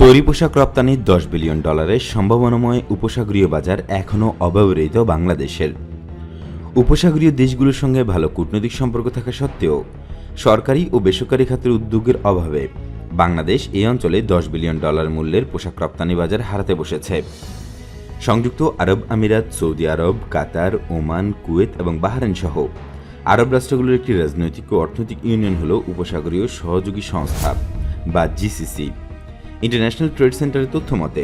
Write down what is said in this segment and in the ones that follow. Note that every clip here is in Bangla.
তৈরি পোশাক রপ্তানির দশ বিলিয়ন ডলারের সম্ভাবনাময় উপসাগরীয় বাজার এখনও অব্যবহৃত বাংলাদেশের। উপসাগরীয় দেশগুলোর সঙ্গে ভালো কূটনৈতিক সম্পর্ক থাকা সত্ত্বেও সরকারি ও বেসরকারি খাতের উদ্যোগের অভাবে বাংলাদেশ এই অঞ্চলে দশ বিলিয়ন ডলার মূল্যের পোশাক রপ্তানি বাজার হারাতে বসেছে। সংযুক্ত আরব আমিরাত, সৌদি আরব, কাতার, ওমান, কুয়েত এবং বাহরাইন সহ আরব রাষ্ট্রগুলোর একটি রাজনৈতিক ও অর্থনৈতিক ইউনিয়ন হল উপসাগরীয় সহযোগী সংস্থা বা জিসিসি। ইন্টারন্যাশনাল ট্রেড সেন্টারের তথ্য মতে,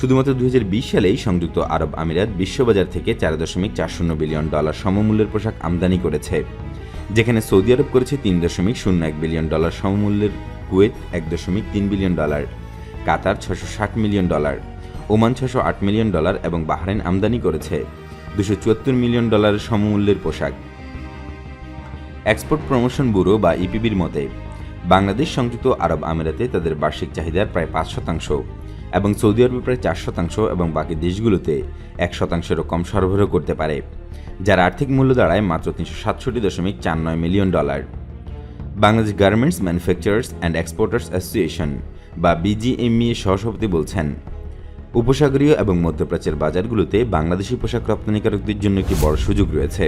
শুধুমাত্র দু হাজার বিশ সালেই সংযুক্ত আরব আমিরাত বিশ্ববাজার থেকে চার দশমিক চার শূন্য বিলিয়ন ডলার সমমূল্যের পোশাক আমদানি করেছে, যেখানে সৌদি আরব করেছে তিন দশমিক শূন্য এক বিলিয়ন ডলার সমমূল্যের কুয়েত এক দশমিক তিন বিলিয়ন ডলার, কাতার ছশো ষাট মিলিয়ন ডলার, ওমান ছশো আট মিলিয়ন ডলার এবং বাহরাইন আমদানি করেছে দুশো চুয়াত্তর মিলিয়ন ডলারের সমমূল্যের পোশাক। এক্সপোর্ট প্রমোশন ব্যুরো বা ইপিবির মতে বাংলাদেশ সংযুক্ত আরব আমিরাতে তাদের বার্ষিক চাহিদার প্রায় পাঁচ শতাংশ এবং সৌদি আরবে প্রায় চার শতাংশ এবং বাকি দেশগুলোতে এক শতাংশেরও কম সরবরাহ করতে পারে, যার আর্থিক মূল্য দাঁড়ায় মাত্র তিনশো সাতষট্টি দশমিক চার নয় million dollar. Bangladesh garments manufacturers and exporters association বা বিজিএমইএ সহসভাপতি বলছেন, উপসাগরীয় এবং মধ্যপ্রাচ্যের বাজারগুলোতে বাংলাদেশি পোশাক রপ্তানিকারকদের জন্য একটি বড় সুযোগ রয়েছে।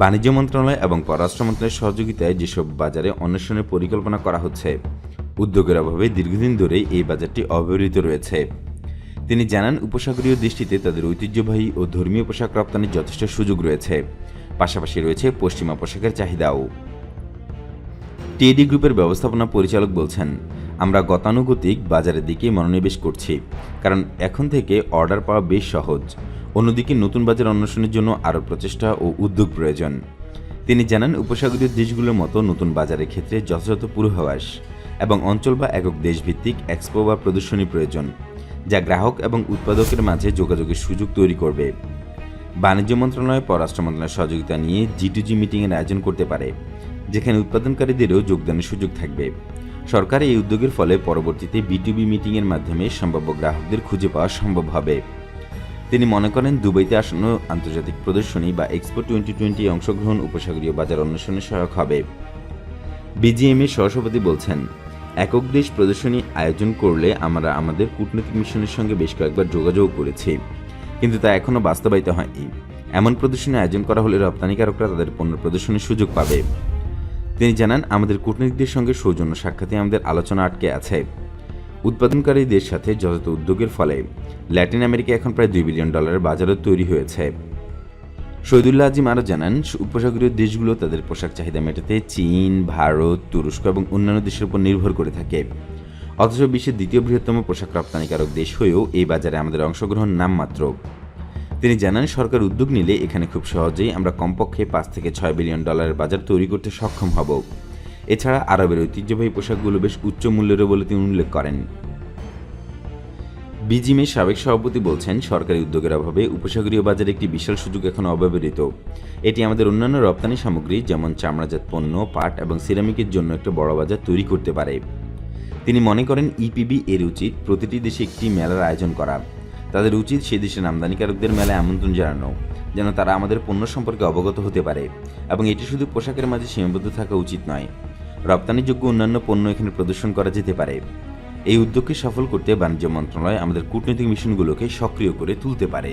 বাণিজ্য মন্ত্রণালয় এবং পররাষ্ট্র মন্ত্রণালয়ের সহযোগিতায় যেসব বাজারে অন্বেষণের পরিকল্পনা করা হচ্ছে, উদ্যোগের অভাবে দীর্ঘদিন ধরেই এই বাজারটি অব্যবহৃত রয়েছে। তিনি জানান, উপসাগরীয় দৃষ্টিতে তাদের ঐতিহ্যবাহী ও ধর্মীয় পোশাক রপ্তানির যথেষ্ট সুযোগ রয়েছে। পাশাপাশি রয়েছে পশ্চিমা পোশাকের চাহিদাও। টিএডি গ্রুপের ব্যবস্থাপনা পরিচালক বলছেন, আমরা গতানুগতিক বাজারের দিকে মনোনিবেশ করছি, কারণ এখন থেকে অর্ডার পাওয়া বেশ সহজ। অন্যদিকে নতুন বাজার অন্বেষণের জন্য আরও প্রচেষ্টা ও উদ্যোগ প্রয়োজন। তিনি জানান, উপসাগরীয় দেশগুলোর মতো নতুন বাজারের ক্ষেত্রে যথাযথ পূর্বাভাস এবং অঞ্চল বা একক দেশভিত্তিক এক্সপো বা প্রদর্শনী প্রয়োজন, যা গ্রাহক এবং উৎপাদকের মাঝে যোগাযোগের সুযোগ তৈরি করবে। বাণিজ্য মন্ত্রণালয়, পররাষ্ট্র মন্ত্রণালয়ের সহযোগিতা নিয়ে জি টু জি মিটিংয়ের আয়োজন করতে পারে, যেখানে উৎপাদনকারীদেরও যোগদানের সুযোগ থাকবে। সরকার এই উদ্যোগের ফলে পরবর্তীতে বিটুবি মিটিংয়ের মাধ্যমে সম্ভাব্য গ্রাহকদের খুঁজে পাওয়া সম্ভব হবে। তিনি মনে করেন দুবাইতে আসন্ন আন্তর্জাতিক প্রদর্শনী বা এক্সপো টোয়েন্টি টোয়েন্টি অংশগ্রহণ উপসাগরীয় বাজার অন্বেষণে সহায়ক হবে। বিজিএমএ সহসভাপতি বলছেন, একক দেশ প্রদর্শনী আয়োজন করলে আমরা আমাদের কূটনৈতিক মিশনের সঙ্গে বেশ কয়েকবার যোগাযোগ করেছি, কিন্তু তা এখনও বাস্তবায়িত হয়নি। এমন প্রদর্শনী আয়োজন করা হলে রপ্তানিকারকরা তাদের পণ্য প্রদর্শনের সুযোগ পাবে। তিনি জানান, আমাদের কূটনীতিকদের সঙ্গে সৌজন্য সাক্ষাতে আমাদের আলোচনা আটকে আছে। উৎপাদনকারীদের সাথে যথাযথ উদ্যোগের ফলে ল্যাটিন আমেরিকা এখন প্রায় দুই বিলিয়ন ডলারের বাজারও তৈরি হয়েছে। শহীদুল্লাহ আজিম আরও জানান, উপসাগরীয় দেশগুলো তাদের পোশাক চাহিদা মেটাতে চীন, ভারত, তুরস্ক এবং অন্যান্য দেশের উপর নির্ভর করে থাকে। অথচ বিশ্বের দ্বিতীয় বৃহত্তম পোশাক রপ্তানিকারক দেশ হয়েও এই বাজারে আমাদের অংশগ্রহণ নামমাত্র। তিনি জানান, সরকার উদ্যোগ নিলে এখানে খুব সহজেই আমরা কমপক্ষে পাঁচ থেকে ছয় বিলিয়ন ডলারের বাজার তৈরি করতে সক্ষম হব। এছাড়া আরবের ঐতিহ্যবাহী পোশাকগুলো বেশ উচ্চ মূল্যেরও বলে তিনি উল্লেখ করেন। বিজিমের সাবেক সভাপতি বলছেন, সরকারি উদ্যোগের অভাবে উপসাগরীয় বাজারে একটি বিশাল সুযোগ এখন অব্যবহৃত। এটি আমাদের অন্যান্য রপ্তানি সামগ্রী, যেমন চামড়াজাত পণ্য, পাট এবং সিরামিকের জন্য একটা বড় বাজার তৈরি করতে পারে। তিনি মনে করেন ইপিবি এর উচিত প্রতিটি দেশে একটি মেলার আয়োজন করা। তাদের উচিত সে দেশের আমদানিকারকদের মেলায় আমন্ত্রণ জানানো, যেন তারা আমাদের পণ্য সম্পর্কে অবগত হতে পারে। এবং এটি শুধু পোশাকের মাঝে সীমাবদ্ধ থাকা উচিত নয়। রপ্তানিযোগ্য অন্যান্য পণ্য এখানে প্রদর্শন করা যেতে পারে। এই উদ্যোগকে সফল করতে বাণিজ্য মন্ত্রণালয় আমাদের কূটনৈতিক মিশনগুলোকে সক্রিয় করে তুলতে পারে।